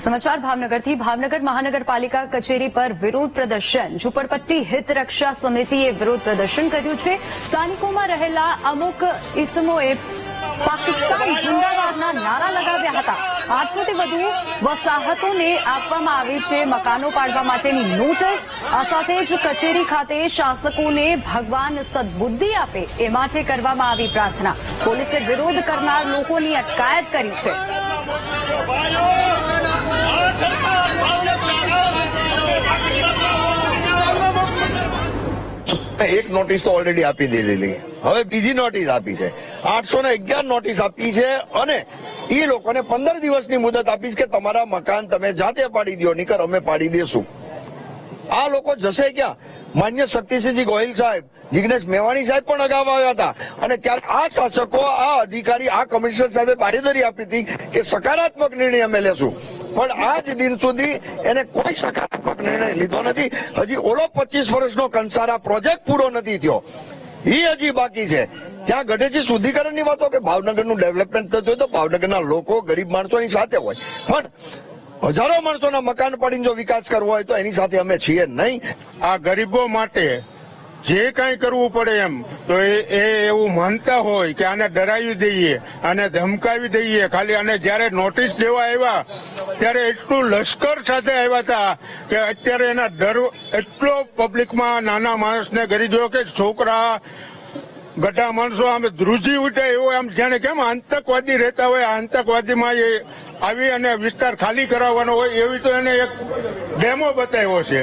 સમાચાર, ભાવનગરથી ભાવનગર મહાનગરપાલિકા કચેરી પર વિરોધ પ્રદર્શન. ઝુંપડપટ્ટી હિત રક્ષા સમિતિએ વિરોધ પ્રદર્શન કર્યું છે. સ્થાનિકોમાં રહેલા અમુક ઇસમોએ પાકિસ્તાન જિંદાબાદના નારા લગાવ્યા હતા. આઠસોથી વધુ વસાહતોને આપવામાં આવી છે મકાનો પાડવા માટેની નોટિસ. આ સાથે જ કચેરી ખાતે શાસકોને ભગવાન સદબુદ્ધિ આપે એ માટે કરવામાં આવી પ્રાર્થના. પોલીસે વિરોધ કરનાર લોકોની અટકાયત કરી છે. એક નોટિસ તો ઓલરેડી આપી દીધેલી. હવે બીજી નોટિસ આપી છે. આઠસો ને અગિયાર નોટિસ આપી છે અને એ લોકોને પંદર દિવસની મુદત આપી છે કે તમારા મકાન તમે જાતે પાડી દો નીકર અમે પાડી દેશું. આ લોકો જશે ક્યાં? માન્ય શક્તિસિંહજી ગોહિલ સાહેબ, જિગ્નેશ મેવાણી સાહેબ પણ અગાઉ આવ્યા હતા. અને ત્યારે આ શાસકો, આ અધિકારી, આ કમિશનર સાહેબે બારીદરી આપી હતી કે સકારાત્મક નિર્ણય અમે લેશું. પણ આજ દિન સુધી એને કોઈ સકારાત્મક નિર્ણય લીધો નથી. હજી ઓલો પચીસ વર્ષનો કંસારા પ્રોજેક્ટ પૂરો નથી થયો. એ હજી બાકી છે. ત્યાં ગઢેજી શુદ્ધિકરણની વાતો કે ભાવનગરનું ડેવલપમેન્ટ થતું હોય તો ભાવનગરના લોકો ગરીબ માણસોની સાથે હોય. પણ હજારો માણસોના મકાન પડીને જો વિકાસ કરવો હોય તો એની સાથે અમે છીએ નહીં. આ ગરીબો માટે જે કાંઈ કરવું પડે એમ, તો એ એવું માનતા હોય કે આને ડરાવી દઈએ, આને ધમકાવી દઈએ. ખાલી આને જ્યારે નોટિસ દેવા આવ્યા ત્યારે એટલું લશ્કર સાથે આવ્યા હતા કે અત્યારે એના ડર એટલો પબ્લિકમાં નાના માણસને કરી ગયો કે છોકરા, ગઢા માણસો આમ ધ્રુજી ઉઠે એવો આમ જાણે કેમ આતંકવાદી રહેતા હોય, આતંકવાદીમાં એ આવી અને વિસ્તાર ખાલી કરાવવાનો હોય એવી તો એને એક ડેમો બતાવ્યો છે.